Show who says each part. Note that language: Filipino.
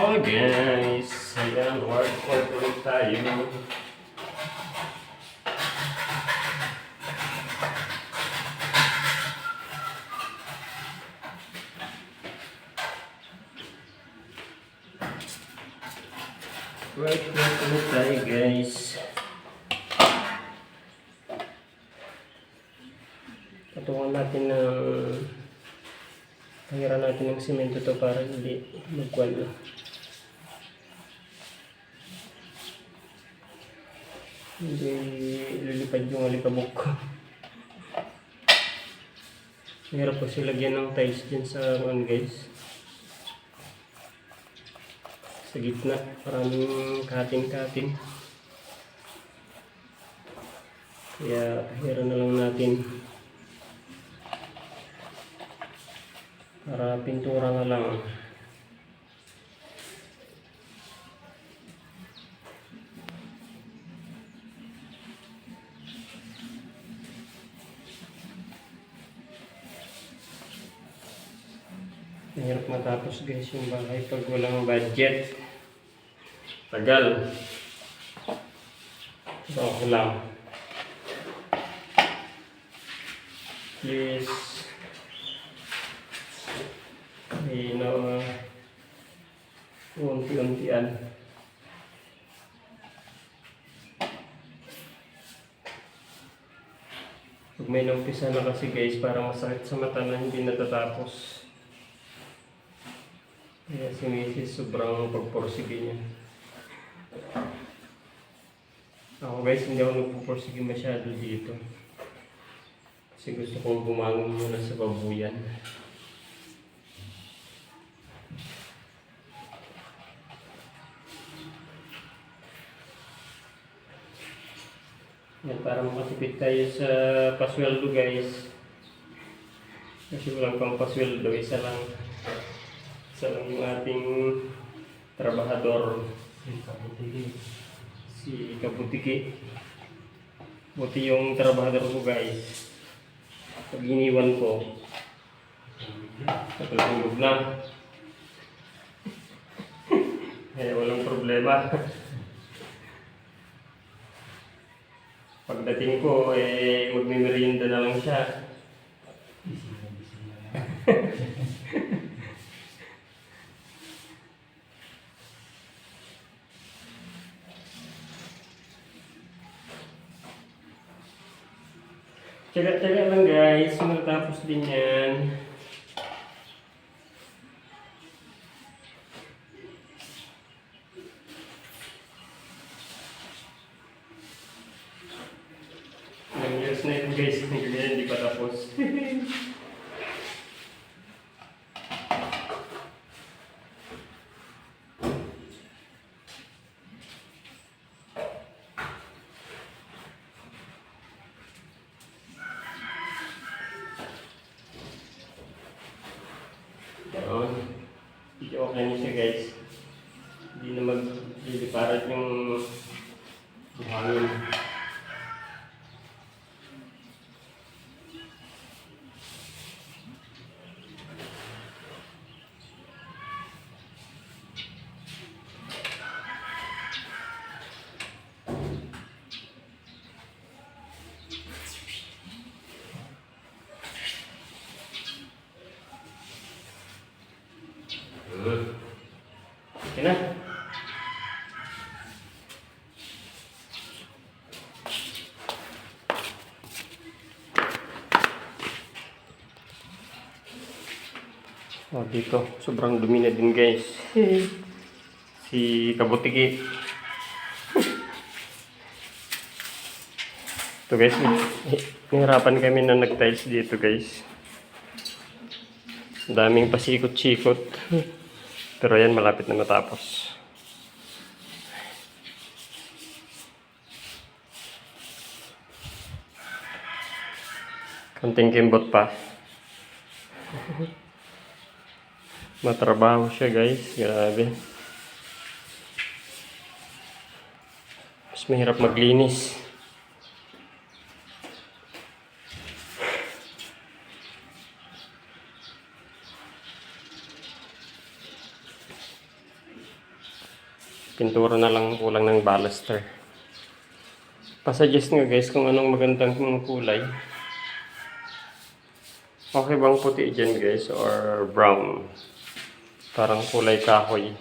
Speaker 1: Oh guys, ayan, work work ulit tayo. Work work ulit tayo guys. Patungan natin ng Pangiran natin ng simento to para hindi magkwalo. Hindi lilipad yung alikabok ko. Mahirap kasi lagyan ng tiles dyan sa ano guys. Sa gitna, maraming kating-kating. Kaya pahiran na lang natin. Para pintura na lang. Mahirap matapos guys yung bahay pag walang budget. Tagal. So, ako lang. Please. May na unti-untian. Pag may naumpisa na kasi guys, parang masakit sa mata na hindi natatapos. Kaya si Mrs. sobrang pagporsige niya. Ako guys, hindi ako nagpuporsige masyado dito. Kasi gusto kong bumangon muna sa babuyan. Yan, para makatipid tayo sa pasweldo guys. Kasi walang pang pasweldo, isa lang. Isa lang yung ating trabahador. Si Kabutiki. Si Kabutiki. Buti yung trabahador ko guys. Pag iniwan ko, natulog na. Kaya walang problema. Pagdating ko, eh, magmimerienda na lang siya. Tsaga-tsaga lang guys, matapos din yan. Ilang years na yun guys, hindi pa tapos. Yun. Hindi okay na siya guys. Hindi na magliliparat yung buhangin. Okay na. Oh, dito, sobrang dumi na din guys. Si Kabutiki. Ito guys, nahirapan kami na nag-tiles dito guys. Daming pasikot-sikot. Pero yan, malapit na matapos. Konting kimbot pa. Matrabaho siya guys. Grabe. Mas mahirap maglinis. Pintura na lang kulang ng baluster. Pasuggest nga guys kung anong magandang kulay. Okay bang puti dyan guys or brown? Parang kulay kahoy.